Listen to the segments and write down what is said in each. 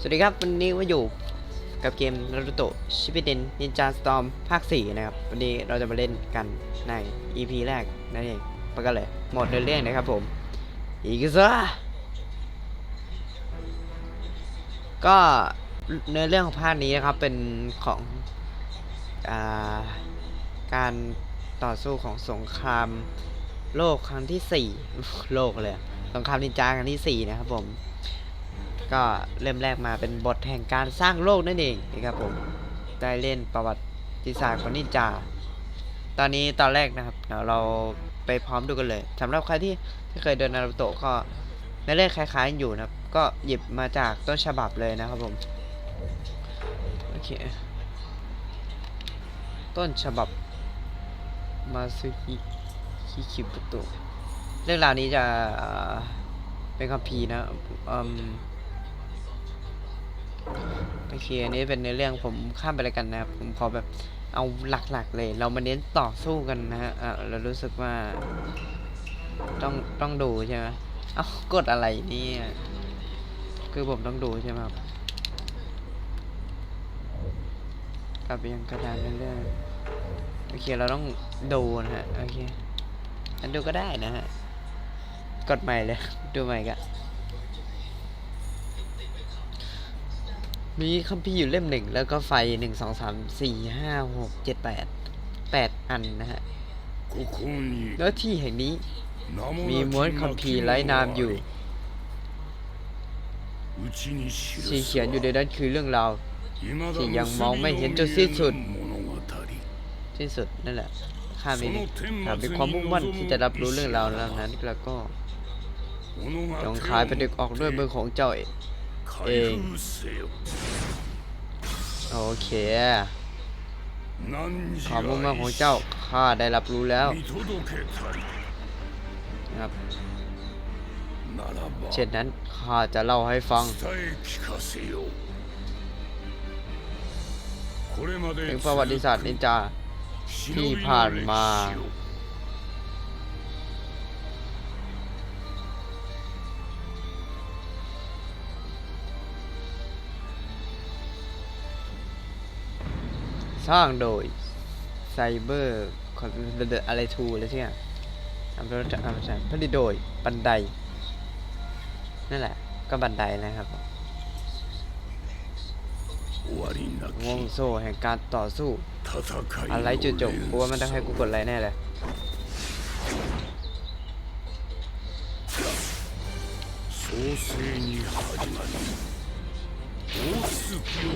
สวัสดีครับ วันนี้มาอยู่กับเกม Naruto Shippuden Ninja Storm ภาค 4 นะครับ วันนี้เราจะมาเล่นกันใน EP แรกนั่นเองไปกันเลยหมดเรื่องนะครับผม อีกซะก็เนื้อเรื่องของภาคนี้นะครับเป็นของอาการต่อสู้ของสงครามโลกครั้งที่ 4 โลกเลย สงครามนินจาครั้งที่ 4 นะครับผม ก็เริ่มแรกมาเป็นบทแห่งการสร้างโลกนั่นเองนะครับผมได้เล่นประวัติศาสตร์ของนินจา ตอนนี้ตอนแรกนะครับเราไปพร้อมดูกันเลยสำหรับใครที่ที่เคยเดินนารูโตะก็ในเรื่องคล้ายๆอยู่นะครับ ก็หยิบมาจากต้นฉบับเลยนะครับผมโอเคต้นฉบับมาซึฮิคิคิบุโตะเรื่องราวนี้จะเอ่อเป็นคัมภีร์นะอืม โอเคอันนี้เป็นในเรื่องผมข้ามไปเลยกันนะครับผมขอแบบเอาหลักๆเลย เรามาเน้นต่อสู้กันนะฮะเรารู้สึกว่า ต้องต้องดูใช่ไหมเอ้ากดอะไรนี่คือผมต้องดูใช่ไหมครับกลับไปยังกระดานเรื่อยๆโอเคเราต้องดูนะฮะโอเคอันดูก็ได้นะฮะกดใหม่เลย ดูใหม่กัน มีคัมภีร์อยู่เล่มหนึ่งแล้วก็ไฟหนึ่งสองสามสี่ห้าหกเจ็ดแปดแปดอันนะฮะ แล้วที่แห่งนี้ มีม้วนคัมภีร์ไร้นามอยู่สีเขียนอยู่ในนั้นคือเรื่องราวที่ยังมองไม่เห็นจนสิ้นสุดสิ้นสุดนั่นแหละข้ามีข้ามีความมุ่งมั่นที่จะรับรู้เรื่องราวเหล่านั้นแล้วก็จงขายไปดึกออกด้วยมือของเจ้าเอง เอง โอเคความมุ่งมั่นของเจ้าข้าได้รับรู้แล้วนะครับเช่นนั้นข้าจะเล่าให้ฟังถึงประวัติศาสตร์นินจาที่ผ่านมา สร้างโดยไซเบอร์อะไรทูอะไรที่อ่ะทำรถทำผลิตโดยบันได นั่นแหละ ก็บันไดนะครับ 終わりな วง き โซ่แห่งการต่อสู้ 戦い อะไรจุดจบกูว่ามันต้องให้กูกดอะไรแน่เลย 創世に始まり大月を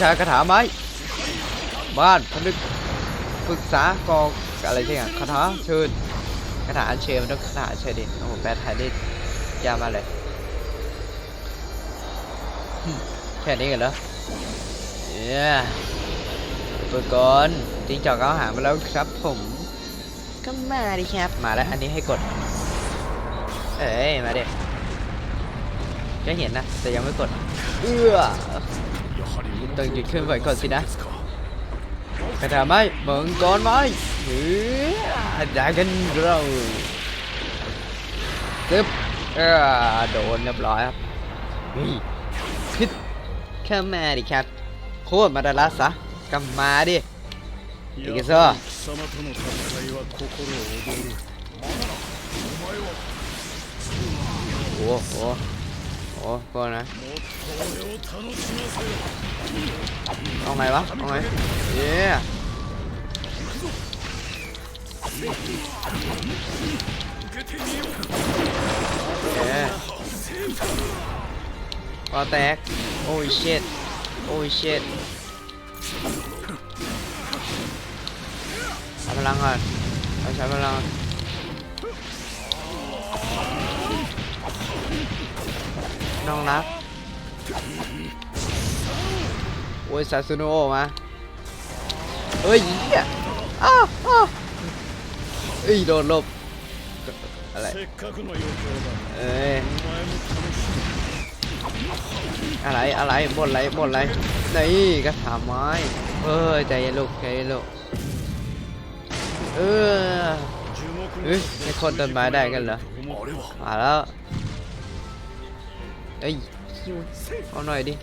ชาคาถาไม้ บ้านพนึกปรึกษากองอะไรใช่อย่าคาถาเชิญคาถาอัญเชิมันต้องคาถาอัญเชิญดิโอ้โหแปทไทยด้ยามาเลยแค่นี้กันเหรอเนี่ยตัวก่อนจริงจอกเอาหามาแล้วครับผม ก็มาดิครับมาแล้วอันนี้ให้กด เอ้ยมาเด็กจะเห็นนะแต่ยังไม่กด เอื้อ ต้องหยุดเคลื่อนไหวก่อนสินะกระถาไม้มังกอนไม้เฮ้ยดากันเราซึบโดนเรียบร้อยครับนี่พิดแค่แม่ดิครับโคตรมาดาลัสซะกำมาดิอีกซะโอ้โห โอ้ก็นะเอาไงวะเอาไงเย้เย้ก็แตก โอ้ยเช็ดโอ้ยเช็ดใช้พลังก่อนใช้พลัง น้องรัก โอ้ยซาซูโนะมาเฮ้ยเหี้อ้าวอ้าวอ้โดนลบอะไรเอ้ยอะไรอะไรบนอะไรบนอะไรนี่กระถาไม้เฮ้ยใจเย็นลูกใจเย็นลูกเออเฮ้ยคนต้นไม้ได้กันเหรอมาแล้ว เอ้ยคิวเอาหน่อยดิ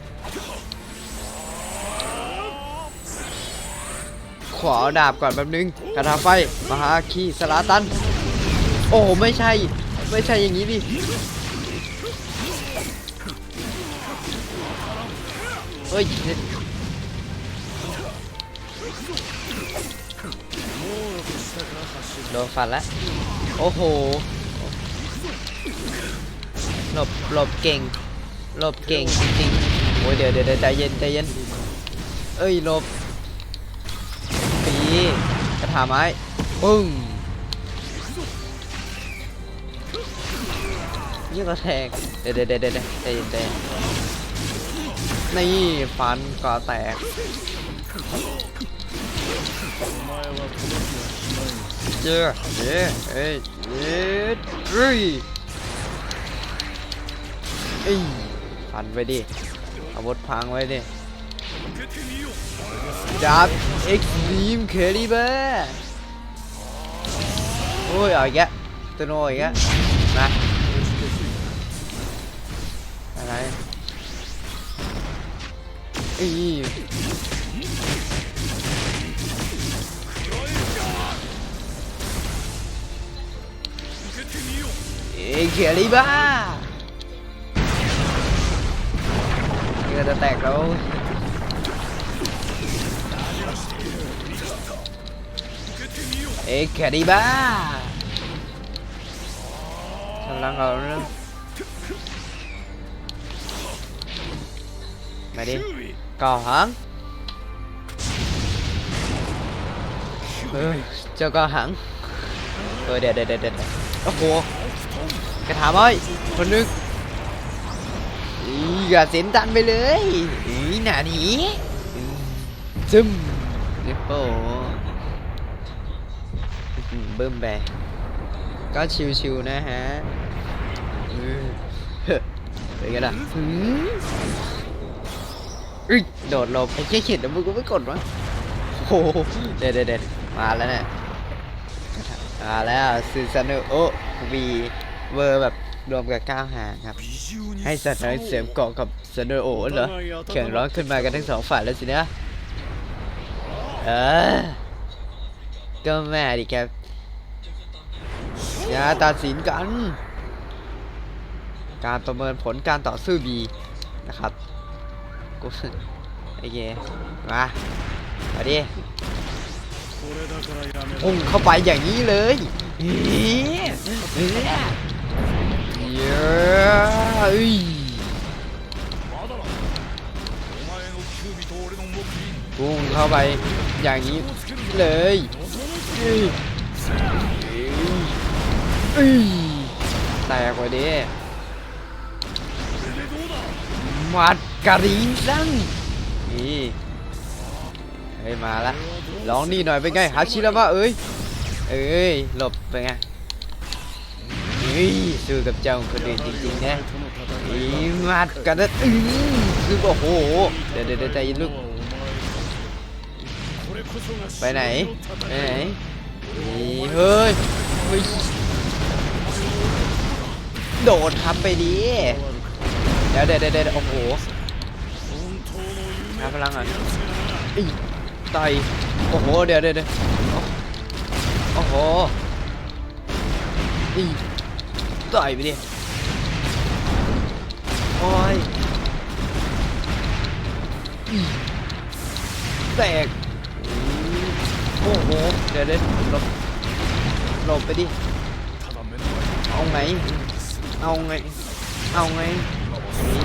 ขออดาบก่อนแป๊บนึงกระทาไฟมหาคีสลาตัน โอ้ไม่ใช่ ไม่ใช่อย่างนี้ดิเฮ้ยโดนฟันแล้ว โอ้โห หลบ หลบเก่ง ลบเก่งจริงๆโอ้ยเดี๋ยวเดี๋ยวใจเย็นใจเย็น เอ้ยลบปีกระถาไม้ปึ้งยี่กระแทกเดี๋ยวเดี๋ยวเดี๋ยวเดี๋ยวใจเย็นใจนี่ฟันก็แตกเจอเย้เอ้ยเย้ทรีเอ้ย ฟันไว้ดิ อาวุธพังไว้ดิดับเอ็กซ์ดีมเคลิเบอร์โอ้ยอะไรเงี้วตัวโอ้ยเงี้ยมาอะไรอีเอเคลิเบอร์ อจะแตกแล้วเอ็แคดีบ้าฉันลังเอาเรื่องมาดิก่อหังเฮ้ยเจ้าก่อหังเออเดี๋ยวเดี๋ยวเดี๋ยวโอ้โหกระถามไอ้คนนึง อย่าเสียนตันไปเลยอีหนาหนีอืมซึมโอ้โหอืมบึ้มไปก็ชิวๆนะฮะเฮ้ยเป็นไงล่ะอืมอุ๊ยโดดลบไอ้เจ๊เขียนแต่มึงก็ไม่กดวะโอ้เด็ดเด็ดเด็ดมาแล้วเนี่ยมาแล้วซูซานโอวีเวอร์แบบ รวมกับก้าวหางครับ ให้สัตว์น้อยเสียมเกาะกับซันโดโอเหรอเข่งร้อนขึ้นมากันทั้งสองฝ่ายแล้วสินะเออก็แม่ดิครับอย่าตัดสินกัน การประเมินผลการต่อสู้บีนะครับกูโอเคมามาดิพุ่งเข้าไปอย่างนี้เลย เย้ยพุ่งเข้าไปอย่างนี้เลยแตกกว่านี้มัดกะรีซังนี่เฮ้ยมาละลองนี่หน่อยเป็นไงฮาชิระวะเอ้ยเอ้ยหลบเป็นไง ฮ้ยสู้กับเจ้าคนอื่นจริงๆนะอีมัดกันนะอือคือโอ้โห เดี๋ยวเดี๋ยวใจลูก ไปไหน ไปไหนเฮ้ยเฮ้ย โดดทับไปดีเดี๋ยวเดี๋ยวเดี๋ยวโอ้โหชาพลังอะอีต่อยโอ้โห เดี๋ยวเดี๋ยวโอ้โหอี ต่อยไปดิโอ้ยแตกโอ้โห เดี๋ยวเด็ดหลบหลบไปดิ เอาไง เอาไง เอาไง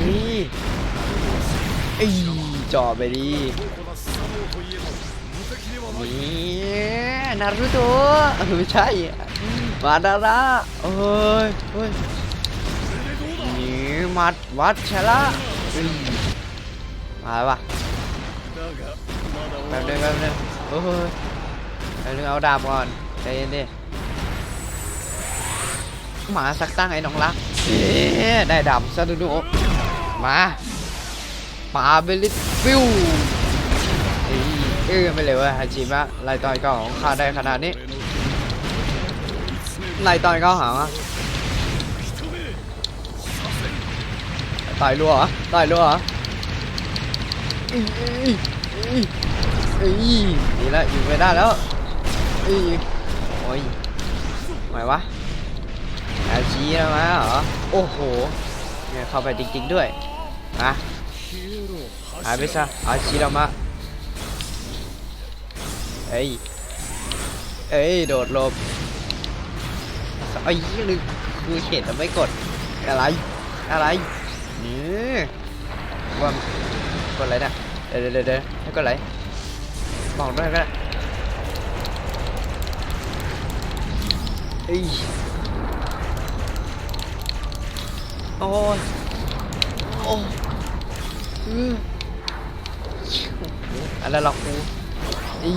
นี่ไอ้จ่อไปดินี่นารูโตะไม่ใช่ มาดาระเอ้ยเฮ้ยหนีมัดวัดชะละมาแวะแบบนึงแป๊บนึงเฮ้ยแป๊บนึงเอาดาบก่อนใจเย็นดิมาสักตั้งไอ้น้องรักเอ๊ได้ดาบซะดูดูมาปาเบลิฟิวเออไม่เลยวะฮาจิมะลายต่อยก็ของข้าได้ขนาดนี้ ตายตอนเขาหาตายรัวเหรอตายรัวเหรอเอ้ยนี่แหละอยู่ไม่ได้แล้วอ้ยโอ้ยหมาวะแอบชี้มาเหรอโอ้โหเนี่ยเข้าไปจริงๆด้วยมะหายไปซะอาชีเรามาเอ้ยเอ้ยโดดหลบ ไอ้ยี่นึงคือเห็นแต่ไม่กดอะไร อะไรนี่ว่ากดอะไรนะเดี๋ยวเดี๋ยวเดี๋ยวให้กดอะไรบอกด้วยก็ได้เอ้ยโอ้ยโอ้อืออะไรหรอกกูอี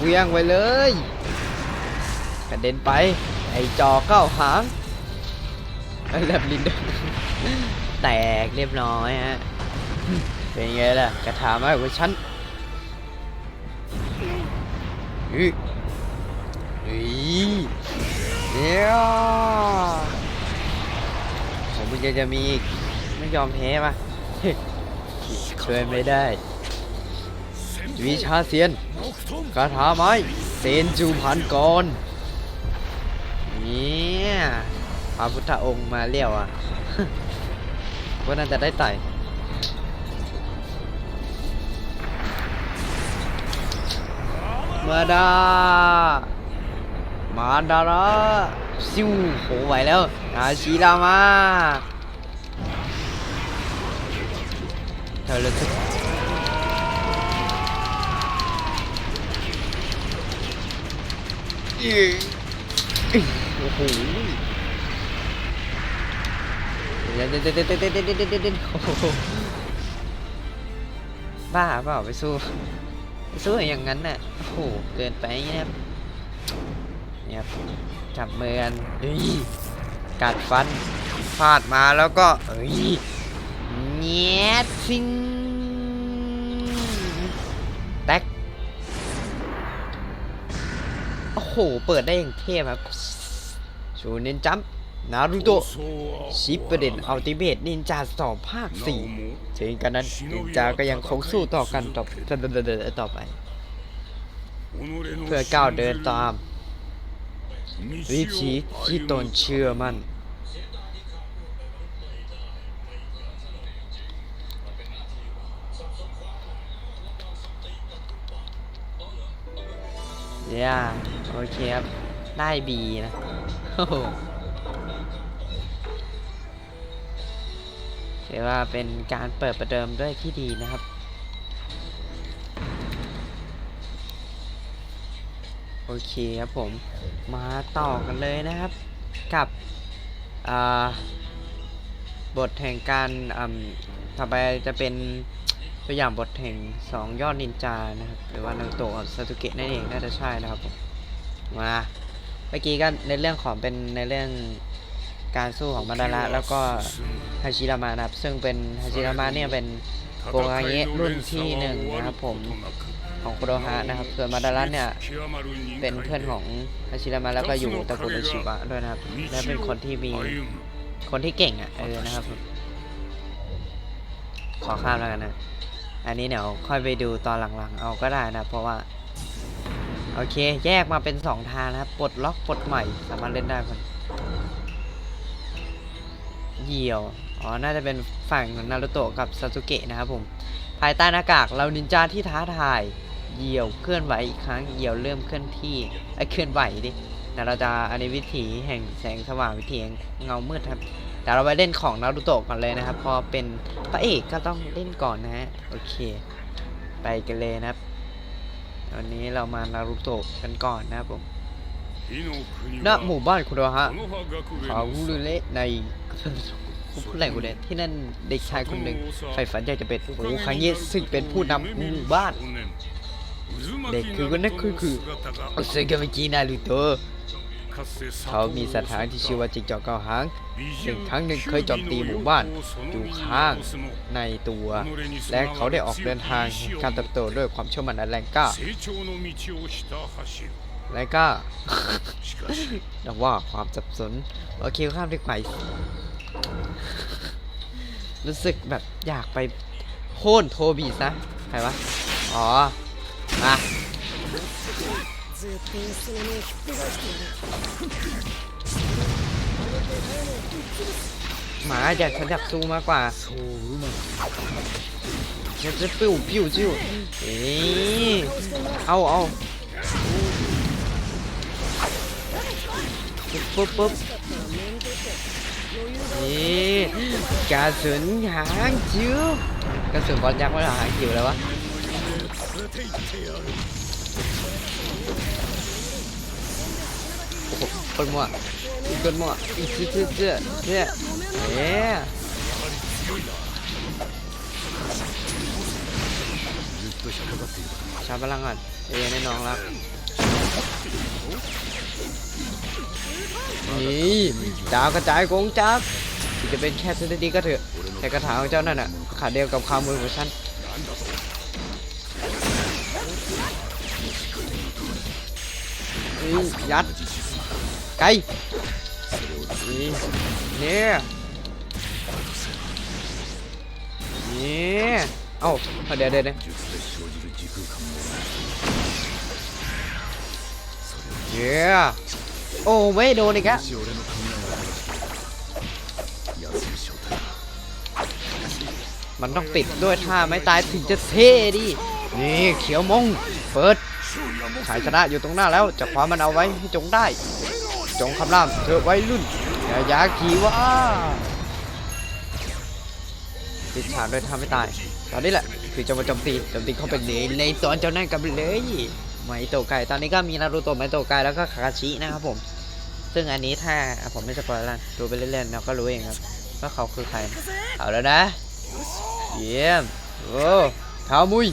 เวียงไปเลยกระเด็นไป ไอจอเก้าหางแลบลินแตกเรียบร้อยฮะ เป็นไงล่ะ กระถามากกว่าฉันอืออือเนี่ยผมมึงจะจะมีไม่ยอมแพ้ป่ะช่วยไม่ได้วิชาเซียนคาถาไม้เซนจูพันก่อน พระพุทธองค์มาเรียวอะว่าน่าจะได้ไต่มาดา มาดาระซิวโหไหวแล้วอาชีรามาเธอเลยทึกโอ้โห เดี๋ยวเดี๋ยวเดี๋ยวเดี๋ยวเดี๋ยวเดี๋ยวบ้าเปล่าไปสู้ไปสู้อย่างนั้นน่ะโอ้โหเกินไปนะครับเนี่ยครับจับมือกันเฮ้ยกัดฟันฟาดมาแล้วก็เฮ้ยเนี้ยซิงแตกโอ้โห เปิดได้อย่างเทพครับชูเน้นจัมป์ นารูโตะชิปเปเดนอัลติเมตนินจาสองภาคสี่ถึงกันนั้นนินจาก็ยังคงสู้ต่อกันต่อต่อไป เพื่อก้าวเดินตาม วิธีที่ตนเชื่อมั่นเนี่ยโอเคครับ ได้บีนะโอ้ ถือว่าเป็นการเปิดประเดิมด้วยที่ดีนะครับโอเคครับผมมาต่อกันเลยนะครับ กับบทแห่งการต่อไปจะเป็นตัวอย่างบทแห่งสองยอดนินจานะครับ หรือว่านารูโตะกับซาสึเกะนั่นเองน่าจะใช่นะครับผมมาเมื่อกี้ก็ในเรื่องของเป็นในเรื่อง การสู้ของมาดาระแล้วก็ฮาชิรามะนะครับ ซึ่งเป็นฮาชิรามะเนี่ยเป็นโกงาเงะรุ่นที่หนึ่งนะครับผมของโคโดฮะนะครับ ส่วนมาดาระเนี่ยเป็นเพื่อนของฮาชิรามะแล้วก็อยู่ตระกูลอุชิวะด้วยนะครับ และเป็นคนที่มีคนที่เก่งอะเออนะครับผมขอข้ามแล้วกันนะ อันนี้เดี๋ยวค่อยไปดูตอนหลังๆ เอาก็ได้นะ เพราะว่า โอเค แยกมาเป็นสองทางนะครับ ปลดล็อกปลดใหม่ สามารถเล่นได้มัน เหี่ยว อ๋อ น่าจะเป็นฝั่งของนารุโตะกับซาสุเกะนะครับผม ภายใต้หน้ากากเรานินจาที่ท้าทาย เหี่ยวเคลื่อนไหวอีกครั้ง เหี่ยวเริ่มเคลื่อนที่ไอ้เคลื่อนไหวดินาราจะอันนี้วิถีแห่งแสงสว่างวิถีแห่งเงามืดครับแต่เราไปเล่นของนารุโตะก่อนเลยนะครับ พอเป็นพระเอกก็ต้องเล่นก่อนนะฮะ โอเค ไปกันเลยนะครับ วันนี้เรามานารุโตะกันก่อนนะครับผม ณหมู่บ้านคุโรฮะขาวุรุเละในผู้แหล่งอุเดที่นั่นเด็กชายคนหนึ่งใฝ่ฝันอยากจะเป็นโอคังเยะซึ่งเป็นผู้นำหมู่บ้าน เด็กคือคนนั้นคือคืออุซกามิจินารุโตะเขามีสถานที่ชื่อว่าจิงจอกเก้าหางหนึ่งครั้งหนึ่งเคยจอมตีหมู่บ้านอยู่ข้างในตัว และเขาได้ออกเดินทางการเติบโตด้วยความเชื่อมั่นอันแรงกล้า แล้วก็อย่ว่าความจับสนโอเคข้ามไปกว่ารู้สึกแบบอยากไปโค่นโทบีซะใครวะ อ๋อ มาหมาอยากฉันอยากสู้มากกว่าจะจะปิ้วปิ้วจิ้วเอ๊เอาเอา ปุ๊บปุ๊บปุ๊บนี่กระสุนหางจิ๋วกระสุนบอลยักษ์ไม่หรอหางจิ๋วแล้ววะโอ้โหคนมั่วคนมั่วอีกเชื่อเชื่อเชื่อเอ๊ะชาร์จพลังก่อนเอ้ยแน่นอนแล้ว นี่ดาวกระจายกงจักจะเป็นแค่เซนติก็เถอะแต่กระถางของเจ้านั่นน่ะขาเดียวกับความมือของฉันนี่ยัดไกลนี่เนี่ยนี่เอ้าเอาเดี๋ยวเดี๋ยวเดี๋ยวเย้ โอ้ไม่โดนอีกอะมันต้องติดด้วยท่าไม่ตายถึงจะเท่ดิ นี่เขียวมง เปิดชายชนะอยู่ตรงหน้าแล้วจะคว้ามันเอาไว้ให้จงได้ จงคำรามเธอไว้รุ่นอย่ายาขี่ว่าปิดฉากด้วยท่าไม่ตาย ตอนนี้แหละ คือจะมาโจมตีโจมตีเข้าไปในในตอนเจ้านั่นกันเลย ไมโตไก่ตอนนี้ก็มีนารูโตะไมโตไก่แล้วก็คาคาชินะครับผม ซึ่งอันนี้ถ้าผมไม่สปอยล์ล้วดูไปเล่นๆเราก็รู้เองครับว่าเขาคือใคร เอาแล้วนะ เยี่ยม โอ้ขามุย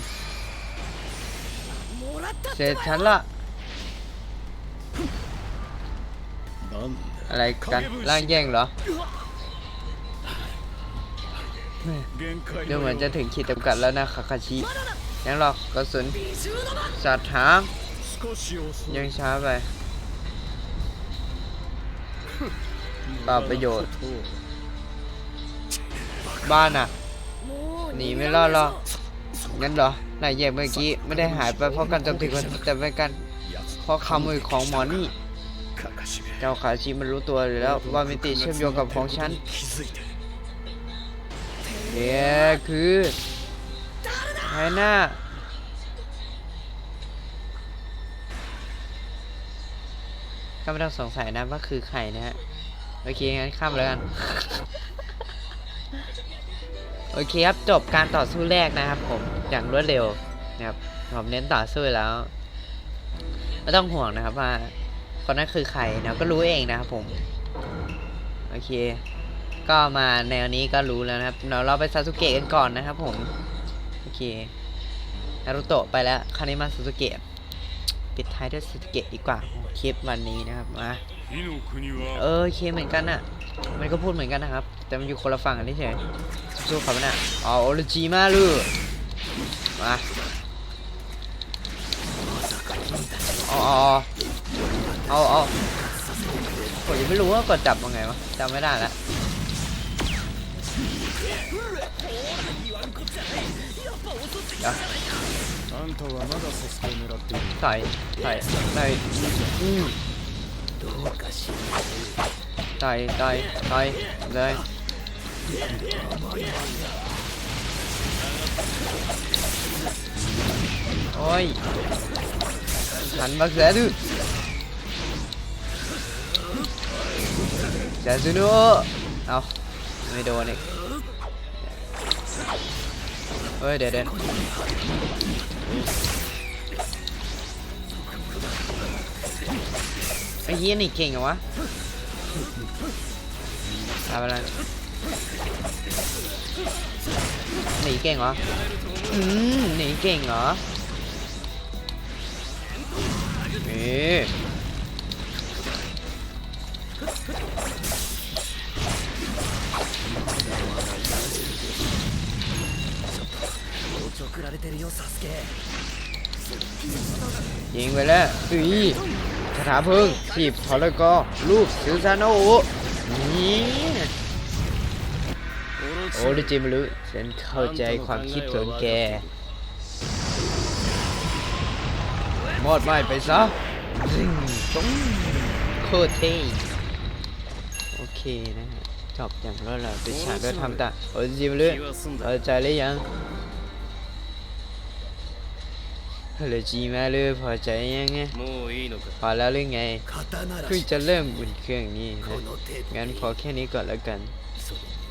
เสร็จฉันละ อะไรกันร่างแย่งเหรอดูเหมือนจะถึงขีดจำกัดแล้วนะคาคาชิ ยังหรอกกระสุนสัตว์ถามยังช้าไปเปล่าประโยชน์ บ้านอะหนีไม่รอดหรอกงั้นเหรอนายแย่เมื่อกี้ไม่ได้หายไปเพราะการโจมตีคนแต่เป็นการเพราะคำมือของหมอนี่เจ้าขาชีมันรู้ตัวแล้วว่ามิติเชื่อมโยงกับของฉันเนี่ยคือ ไฮน่าก็ไม่ต้องสงสัยนะว่าคือใครนะฮะ โอเค งั้นข้ามเลยกัน โอเคครับ จบการต่อสู้แรกนะครับผม อย่างรวดเร็วนะครับ ผมเน้นต่อสู้แล้วไม่ต้องห่วงนะครับว่าคนนั้นคือใครนะก็รู้เองนะครับผม โอเค ก็มาแนวนี้ก็รู้แล้วนะครับเดี๋ยวเราไปซาสุเกะกันก่อนนะครับผม โอเคนารุโตะไปแล้วคาวนี้มาซูซูเกะปิดท้ายด้วยสุซูเกะดีกว่าคลิปวันนี้นะครับมาเออเคเหมือนกันอะมันก็พูดเหมือนกันนะครับ แต่มันอยู่คนละฝั่งกันนี่เฉยสู้เขาไม่น่ะอ๋อโอริจิมาลูมาอ๋อเอาเอาผมยังไม่รู้ว่ากดจับยังไงวะจำไม่ได้ละ นะใส่ใส่ใส่อืมใส่ใส่ใส่เลยโอ้ยหันมาเสียดูเสียดูนู้เอาไม่โดนอีก เฮ้ยเดี๋ยวเดี๋ยวไอ้เฮียนี่เก่งเหรอวะทำอะไรหนีเก่งเหรอ อืมหนีเก่งเหรอเอ๊ะ ちょくられてるよサスケ ยิงไปแล้วอุ้ยคาถาเพลิงถีบทอร์กอลูกซิลซาโนโอะนี่โอ้ดิจิมรู้ฉันเข้าใจความคิดของแกหมดไม่ไปซะริงตุ้งโคตรเท่โอเคนะฮะจบอย่างรวดเร็วปิดฉากด้วยทำตาโอ้ดิจิมรู้ 気は済ん พอ だ ใจหรือยัง เหลือจีมาเลยพอใจยังไงพอแล้วหรือไงเพิ่งจะเริ่มบุญเครื่องนี้งั้นพอแค่นี้ก่อนแล้วกัน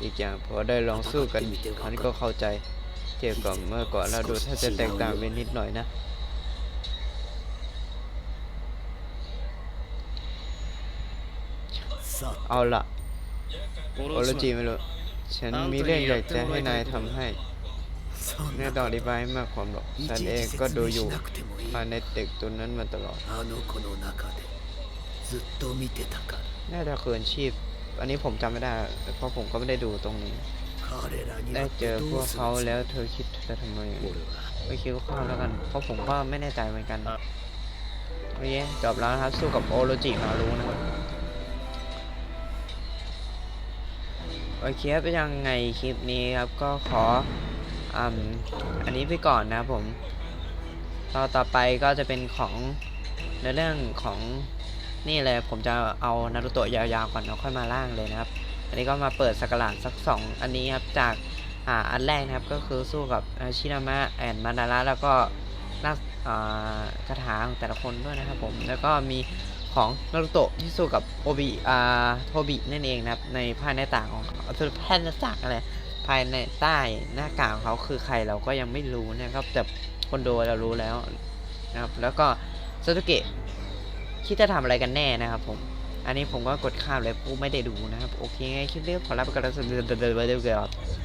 อีกอย่างพอได้ลองสู้กันครั้นก็เข้าใจเทียบกับเมื่อก่อนเราดูถ้าจะแตกต่างไปนิดหน่อยนะเอาละโอโรจีไม่รู้ฉันมีเรื่องอยากจะให้นายทำให้ แน่ดอกดีไว้มากความหรอกฉันเองก็ดูอยู่ภายในตึกตัวนั้นมาตลอดน่าจะคืนชีพ อันนี้ผมจำไม่ได้ เพราะผมก็ไม่ได้ดูตรงนี้ ได้เจอพวกเขาแล้วเธอคิดจะทำไมไม่คิดว่าข้าวแล้วกัน เพราะผมก็ไม่แน่ใจเหมือนกันโอเคจบแล้วครับสู้กับโอโลจิมารู้นะครับโอเคเป็นยังไงคลิปนี้ครับก็ขอ อันนี้ไปก่อนนะครับผมต่อต่อไปก็จะเป็นของในเรื่องของนี่เลยผมจะเอานารูโตะยาวๆก่อนแล้วค่อยมาล่างเลยนะครับ อันนี้ก็มาเปิดสกราดสักสองอันนี้ครับจากอ่าอันแรกนะครับก็คือสู้กับชินามะแอนมาดาระแล้วก็นักอ่าคาถาของแต่ละคนด้วยนะครับผมแล้วก็มีของนารูโตะที่สู้กับโอบิอ่าโทบินั่นเองนะครับในภายในต่างของเขาคือภายในต่างอะไร ภายในใต้หน้ากากของเขาคือใครเราก็ยังไม่รู้นะครับ แต่คนดูเรารู้แล้วนะครับ แล้วก็ซาตุเกะคิดจะทำอะไรกันแน่นะครับผมอันนี้ผมก็กดข้ามเลยกูไม่ได้ดูนะครับ โอเคไงคลิปนี้ขอลาไปก่อนแล้วสวัสดีครับ